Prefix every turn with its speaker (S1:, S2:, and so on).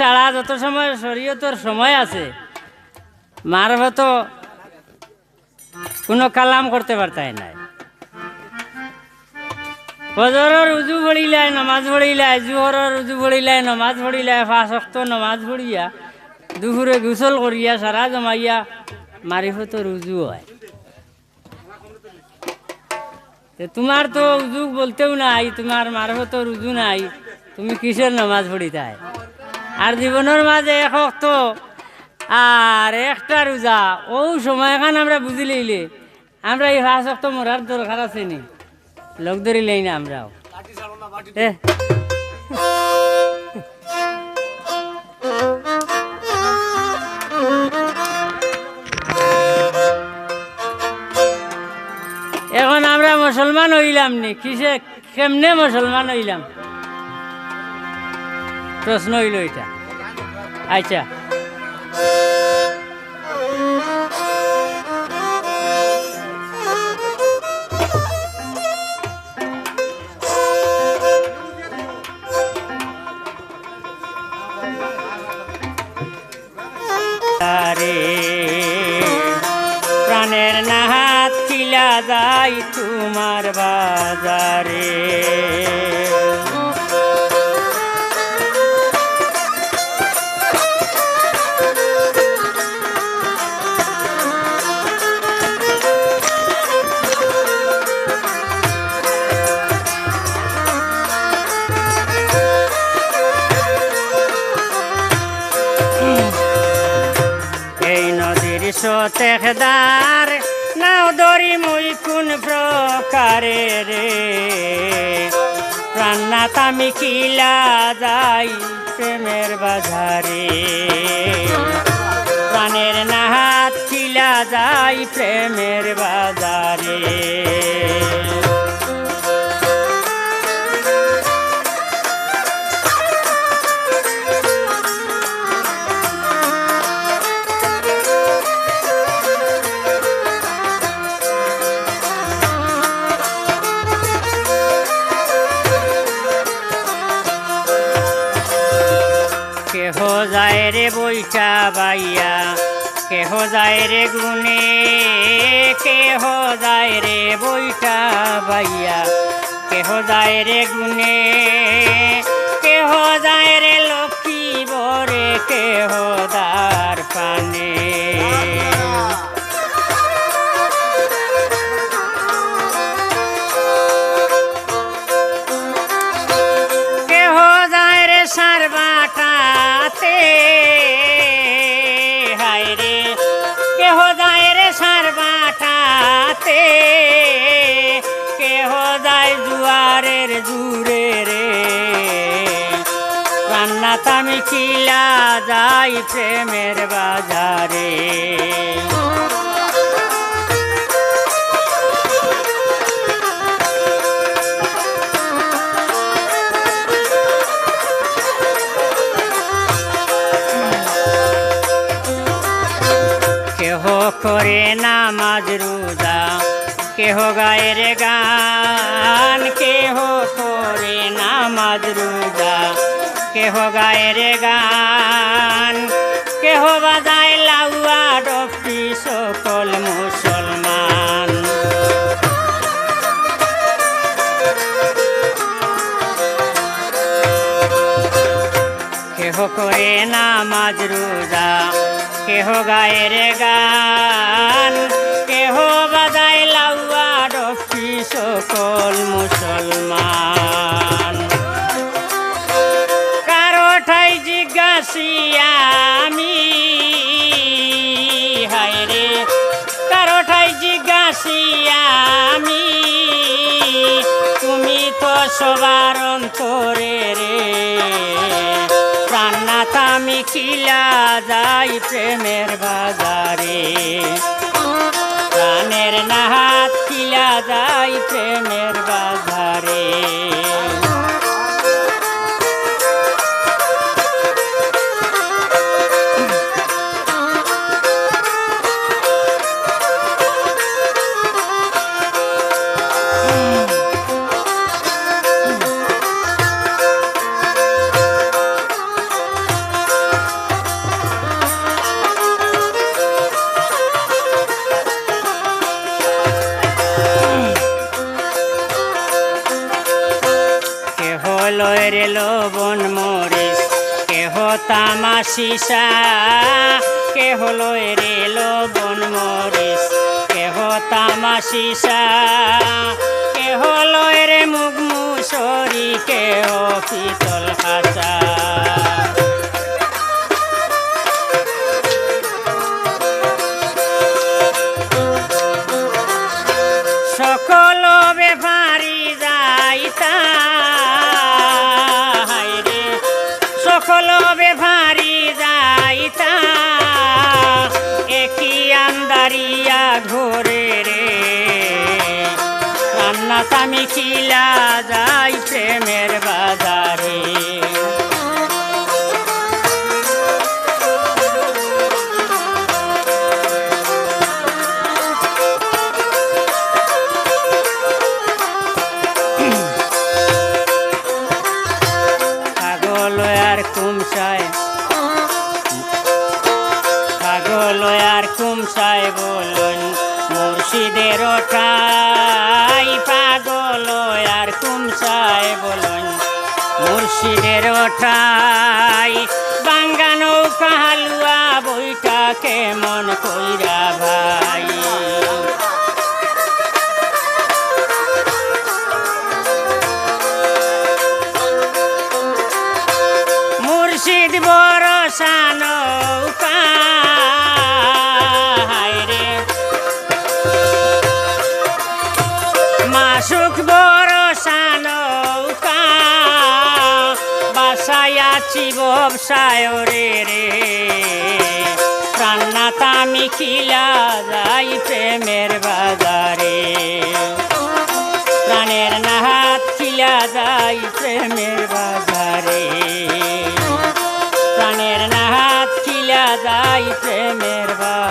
S1: ছাড়া যত সময় শরীয়তর সময় আছে। মারফত কোনো কালাম করতে পারতাই নাই। ফজরের উজু পড়িলায় নমাজ পড়িলায় জুহরের উজু পড়িলায় নমাজ পড়িলায় ফাঁস অক্ত নমাজ পড়িয়া, দুপুরে গোসল করিয়া, সারা জমাইয়া মারিফতর উজু হয়। তে তোমার তো উজু বলতেও নাই, তোমার মারফতর উজু নাই, তুমি কিসের নমাজ পড়িতাই? আর জীবনের মাঝে এক অক্ত, আর একটা রোজা। ও সময়খান আমরা বুঝি লইলে। আমরা এই ফাঁস অক্ত মরার দরকার আছে নি। লোক ধরি লই না আমরাও। এখন আমরা মুসলমান হইলাম নি। কিসে কেমনে মুসলমান হইলাম? প্রশ্ন হইল এটা। আচ্ছা। প্রাণের নাহাত খিলা যাই তোমার বাজারে। সতেকদার নাও দরি মুই কোন প্রকারে রে। প্রাণনাথ আমি কিলা যাই প্রেমের বাজারে। প্রাণের নাহাত কিলা যাই প্রেমের বাজারে। রে বৈঠা বাইয়া। কেহ যায় রে গুনে কেহ যায় রে বৈঠা বাইয়া। কেহ যায় রে গুনে কেহ যায় রে লক্ষ্মী বরে, কেহ দার পানে। কেহ যায় রে সার বাটাতে রান্নাত আমি খিলা যাই প্রেমের বাজারে। কেহ করে নামাজ রোজা, কেহ গায়ের গান, কেহ করে নামাজ রোজা। কেহ গায়ের গান, কেহ বাজায় লাউয়া ডফি সকল মুসলমান। কেহ করে নামাজ রোজা, কেহ গায়ের গান, কেহ বাজায় লাউয়া ডফি সকল মুসলমান। সবার অন্তরে রে। প্রাণনাথ আমি কিলা যাই প্রেমের বাজারে। প্রাণের নাহাত কিলা যাই প্রেমের বাজারে। তামাশিসা কে হলো রে লবণ মরিস কেহ তামাশিসা কে হলো রে মুখ মুসরি কেহ পিতল খাসা স্বামী খিলা যাই প্রেমের বাজারে। আর কুমসায় আর কুমসায় বলুন মুর্শিদের ঠাই মুর্শিদের ঠাই বাঙ্গা নৌকা হালুয়া বইটা কেমন কইরা ভাই। মুর্শিদ বরসা নৌকা। মাসুক বরসা নৌকা বাসায়াছি ব্যবসায় রে। রে প্রাণনাথ আমি খিলা যাই প্রেমের বাজারে। প্রাণের নাহাত খিলা যাই প্রেমের বাজারে। প্রাণের নাহাত খিলা যাই প্রেমের বাজারে